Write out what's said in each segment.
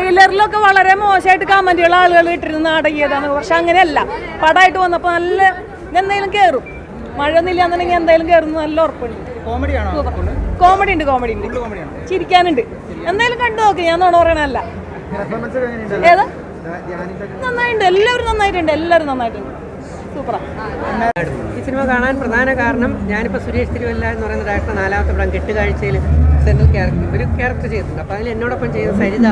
ട്രെയിലറിലൊക്കെ വളരെ മോശമായിട്ട് കമന്റുകൾ ആളുകൾ ഇട്ടിരുന്നു അടങ്ങിയതാണ് പക്ഷെ അങ്ങനെയല്ല. പടമായിട്ട് വന്നപ്പോൾ നല്ല എന്തെങ്കിലും കയറും മഴ ഒന്നുമില്ല എന്നുണ്ടെങ്കിൽ എന്തായാലും കയറുന്ന നല്ല ഉറപ്പുണ്ട്. കോമഡി ഉണ്ട് കോമഡി ഉണ്ട്. ചിരിക്കാനുണ്ട്. എന്തായാലും കണ്ടു നോക്കി. ഞാൻ നോണ പറയണല്ല ഏതാ? നന്നായിട്ടുണ്ട്. എല്ലാവരും നന്നായിട്ടുണ്ട്. എല്ലാവരും നന്നായിട്ടുണ്ട്. ഈ സിനിമ കാണാൻ പ്രധാന കാരണം ഞാനിപ്പോൾ സുരേഷ് തിരുവല്ല എന്ന് പറയുന്ന ഡയറക്ടർ നാലാമത്തെ പടം കെട്ടുകാഴ്ചയിൽ സെൻട്രൽ ക്യാരക്ടർ ഒരു ക്യാരക്ടർ ചെയ്തിട്ടുണ്ട്. അപ്പോൾ അതിൽ എന്നോടൊപ്പം ചെയ്ത സരിത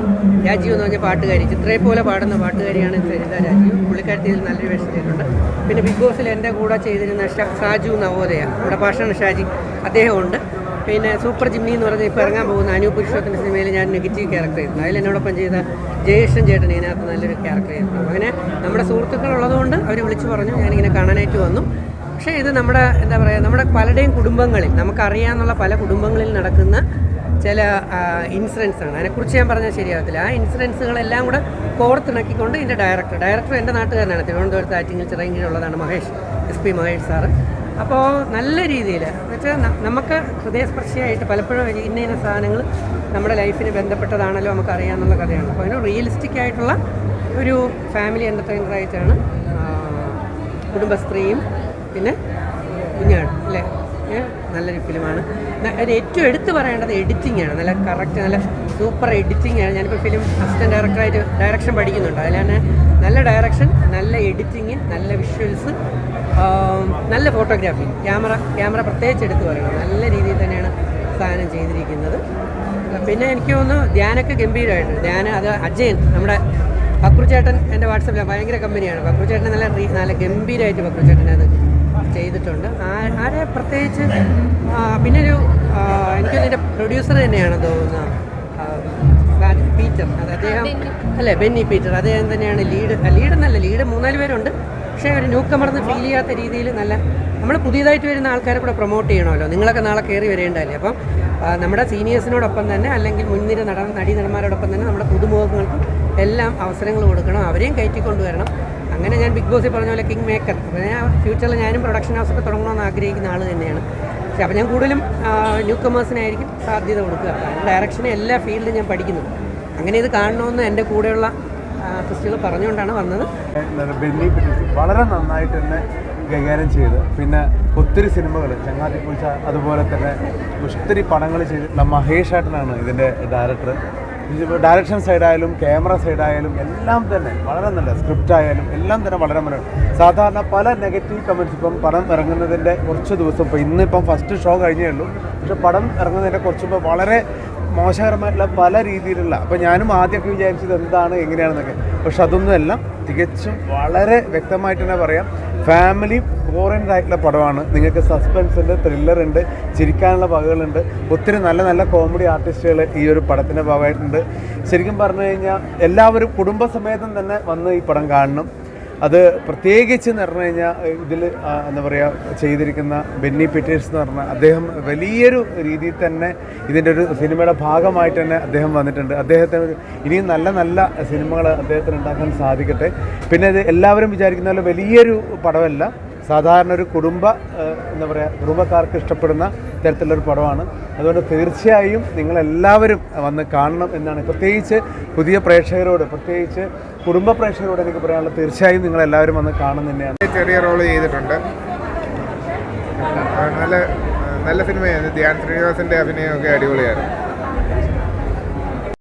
രാജീവ് എന്ന് പറഞ്ഞ പാട്ടുകാരി ചിത്രയെ പോലെ പാടുന്ന പാട്ടുകാരിയാണ് സരിത രാജീവ്. പുള്ളിക്കാരത്തി ഇതിൽ നല്ലൊരു വേഷം ചെയ്തിട്ടുണ്ട്. പിന്നെ ബിഗ് ബോസിൽ എന്റെ കൂടെ ചെയ്തിരുന്ന ഷാജു നവോദയ നമ്മുടെ ഭാഷാണ് ഷാജി അദ്ദേഹമുണ്ട് പിന്നെ സൂപ്പർ ജിമ്മി എന്ന് പറഞ്ഞ് ഇപ്പോൾ ഇറങ്ങാൻ പോകുന്ന അനു പുരുഷോത്തിന്റെ സിനിമയിൽ ഞാൻ നെഗറ്റീവ് ക്യാരക്ടർ ആയിരുന്നു. അതിൽ എന്നോടൊപ്പം ചെയ്ത ജയേഷൻ ചേട്ടൻ ഇതിനകത്ത് നല്ലൊരു ക്യാരക്ടർ ആയിരുന്നു. അങ്ങനെ നമ്മുടെ സുഹൃത്തുക്കൾ ഉള്ളതുകൊണ്ട് അവർ വിളിച്ചു പറഞ്ഞു ഞാനിങ്ങനെ കാണാനായിട്ട് വന്നു. പക്ഷേ ഇത് നമ്മുടെ എന്താ പറയുക നമ്മുടെ പലരുടെയും കുടുംബങ്ങളിൽ നമുക്കറിയാമെന്നുള്ള പല കുടുംബങ്ങളിൽ നടക്കുന്ന ചില ഇൻസിഡൻസാണ് അതിനെക്കുറിച്ച് ഞാൻ പറഞ്ഞാൽ ശരിയാകത്തില്ല ആ ഇൻസിഡൻസുകളെല്ലാം കൂടെ കോർത്തിണക്കിക്കൊണ്ട് ഇതിന്റെ ഡയറക്ടർ ഡയറക്ടർ എന്റെ നാട്ടുകാരനാണ്. തിരുവനന്തപുരത്ത് ആറ്റിങ്ങിൽ ചിറങ്ങിലുള്ളതാണ് Mahesh S P Mahesh sir. അപ്പോൾ നല്ല രീതിയിൽ എന്നുവെച്ചാൽ നമുക്ക് ഹൃദയസ്പർശിയായിട്ട് പലപ്പോഴും ഇന്ന ഇന്ന സാധനങ്ങൾ നമ്മുടെ ലൈഫിന് ബന്ധപ്പെട്ടതാണല്ലോ നമുക്ക് അറിയാമെന്നുള്ള കഥയാണ്. അപ്പോൾ അതിന് റിയലിസ്റ്റിക് ആയിട്ടുള്ള ഒരു ഫാമിലി എന്റർടൈനറായിട്ടാണ് കുടുംബസ്ത്രീയും പിന്നെ കുഞ്ഞാണ് അല്ലേ? നല്ലൊരു ഫിലിമാണ് ഏറ്റവും എടുത്തു പറയേണ്ടത് എഡിറ്റിംഗ് ആണ്. നല്ല കറക്റ്റ് നല്ല സൂപ്പർ എഡിറ്റിംഗ് ആണ്. ഞാനിപ്പോൾ ഫിലിം അസിസ്റ്റന്റ് ഡയറക്ടറായിട്ട് ഡയറക്ഷൻ പഠിക്കുന്നുണ്ട്. അതിലാണ് നല്ല ഡയറക്ഷൻ നല്ല എഡിറ്റിങ് നല്ല വിഷ്വൽസ് നല്ല ഫോട്ടോഗ്രാഫി. ക്യാമറ ക്യാമറ പ്രത്യേകിച്ച് എടുത്തു പറയണം. നല്ല രീതിയിൽ തന്നെയാണ് സാധനം ചെയ്തിരിക്കുന്നത്. പിന്നെ എനിക്ക് തോന്നുന്നു ധ്യാനൊക്കെ ഗംഭീരമായിട്ട് ധ്യാന അത് അജയൻ നമ്മുടെ ചേട്ടൻ എന്റെ വാട്സപ്പിൽ ഭയങ്കര കമ്പനിയാണ്. ചേട്ടൻ നല്ല റീ- നല്ല ഗംഭീരമായിട്ട് ചേട്ടൻ അത് ചെയ്തിട്ടുണ്ട്. ആ- ആരെ പ്രത്യേകിച്ച് പിന്നെ ഒരു എനിക്ക് എന്റെ പ്രൊഡ്യൂസർ തന്നെയാണ് തോന്നുന്നത് പീറ്റർ. അത് അദ്ദേഹം അല്ലേ ബെന്നി പീറ്റർ. അദ്ദേഹം തന്നെയാണ് ലീഡ് ലീഡ് എന്നല്ല ലീഡ് മൂന്നാൽ പേരുണ്ട്. പക്ഷേ ഒരു ന്യൂക്കമർന്ന് ഫീൽ ചെയ്യാത്ത രീതിയിൽ നല്ല നമ്മൾ പുതിയതായിട്ട് വരുന്ന ആൾക്കാരെ കൂടെ പ്രൊമോട്ട് ചെയ്യണമല്ലോ. നിങ്ങളൊക്കെ നാളെ കയറി വരേണ്ടല്ലേ അപ്പം നമ്മുടെ സീനിയേഴ്സിനോടൊപ്പം തന്നെ അല്ലെങ്കിൽ മുൻനിര നട നടി നടന്മാരോടൊപ്പം തന്നെ നമ്മുടെ പുതുമുഖങ്ങൾക്കും എല്ലാം അവസരങ്ങൾ കൊടുക്കണം. അവരെയും കയറ്റിക്കൊണ്ടുവരണം അങ്ങനെ ഞാൻ ബിഗ് ബോസിൽ പറഞ്ഞ പോലെ കിങ് മേക്കർ അപ്പോൾ ഞാൻ ഫ്യൂച്ചറിൽ ഞാനും പ്രൊഡക്ഷൻ ഹൗസ് ഹൗസൊക്കെ തുടങ്ങണമെന്ന് ആഗ്രഹിക്കുന്ന ആൾ തന്നെയാണ്. പക്ഷേ അപ്പോൾ ഞാൻ കൂടുതലും ന്യൂ കമേഴ്സിനായിരിക്കും സാധ്യത കൊടുക്കുക. ഡയറക്ഷനെ എല്ലാ ഫീൽഡിലും ഞാൻ പഠിക്കുന്നുണ്ട് അങ്ങനെ ഇത് കാണണമെന്ന് എന്റെ കൂടെയുള്ള ക്രിസ്റ്റുകൾ പറഞ്ഞുകൊണ്ടാണ് വന്നത്. ബെന്നി വളരെ നന്നായിട്ട് തന്നെ കൈകാര്യം ചെയ്ത് പിന്നെ ഒത്തിരി സിനിമകൾ ചങ്ങാതി പൂച്ച അതുപോലെ തന്നെ ഒത്തിരി പടങ്ങൾ ചെയ്തിട്ടുള്ള മഹേഷ് ഏട്ടനാണ് ഇതിന്റെ ഡയറക്ടർ ഡയറക്ഷൻ സൈഡായാലും ക്യാമറ സൈഡായാലും എല്ലാം തന്നെ വളരെ നല്ല സ്ക്രിപ്റ്റ് ആയാലും എല്ലാം തന്നെ വളരെ മനോഹരം സാധാരണ പല നെഗറ്റീവ് കമൻസ് ഇപ്പം പടം ഇറങ്ങുന്നതിന്റെ കുറച്ച് ദിവസം ഇപ്പോൾ ഇന്നിപ്പം ഫസ്റ്റ് ഷോ കഴിഞ്ഞേ ഉള്ളൂ. പക്ഷെ പടം ഇറങ്ങുന്നതിന്റെ കുറച്ച് വളരെ മോശകരമായിട്ടുള്ള പല രീതിയിലുള്ള അപ്പോൾ ഞാനും ആദ്യമൊക്കെ വിചാരിച്ചത് എന്താണ് എങ്ങനെയാണെന്നൊക്കെ. പക്ഷെ അതൊന്നുമല്ല തികച്ചും വളരെ വ്യക്തമായിട്ട് തന്നെ പറയാം. ഫാമിലി ഓറിയന്റഡ് ആയിട്ടുള്ള പടമാണ്. നിങ്ങൾക്ക് സസ്പെൻസ് ഉണ്ട് ത്രില്ലർ ഉണ്ട് ചിരിക്കാനുള്ള വകകളുണ്ട്. ഒത്തിരി നല്ല നല്ല കോമഡി ആർട്ടിസ്റ്റുകൾ ഈ ഒരു പടത്തിന്റെ ഭാഗമായിട്ടുണ്ട്. ശരിക്കും പറഞ്ഞു കഴിഞ്ഞാൽ എല്ലാവരും കുടുംബസമേതം തന്നെ വന്ന് ഈ പടം കാണണം. അത് പ്രത്യേകിച്ച് എന്ന് പറഞ്ഞു കഴിഞ്ഞാൽ ഇതിൽ എന്താ പറയുക ചെയ്തിരിക്കുന്ന ബെന്നി പിറ്റേഴ്സ് എന്ന് പറഞ്ഞാൽ അദ്ദേഹം വലിയൊരു രീതിയിൽ തന്നെ ഇതിന്റെ ഒരു സിനിമയുടെ ഭാഗമായിട്ട് തന്നെ അദ്ദേഹം വന്നിട്ടുണ്ട്. അദ്ദേഹത്തിന് ഇനിയും നല്ല നല്ല സിനിമകൾ അദ്ദേഹത്തിന് ഉണ്ടാക്കാൻ സാധിക്കട്ടെ. പിന്നെ ഇത് എല്ലാവരും വിചാരിക്കുന്ന പോലെ വലിയൊരു പടമല്ല. സാധാരണ ഒരു കുടുംബ എന്താ പറയുക കുടുംബക്കാർക്ക് ഇഷ്ടപ്പെടുന്ന തരത്തിലുള്ളൊരു പടമാണ്. അതുകൊണ്ട് തീർച്ചയായും നിങ്ങളെല്ലാവരും വന്ന് കാണണം എന്നാണ്. പ്രത്യേകിച്ച് പുതിയ പ്രേക്ഷകരോട് പ്രത്യേകിച്ച് കുടുംബ പ്രേക്ഷകരോട് എനിക്ക് പറയാനുള്ളത് തീർച്ചയായും നിങ്ങളെല്ലാവരും വന്ന് കാണുന്ന തന്നെയാണ്. ചെറിയ റോൾ ചെയ്തിട്ടുണ്ട്. നല്ല നല്ല സിനിമയായിരുന്നു ധ്യാൻ ശ്രീനിവാസിന്റെ അഭിനയമൊക്കെ അടിപൊളിയായിരുന്നു.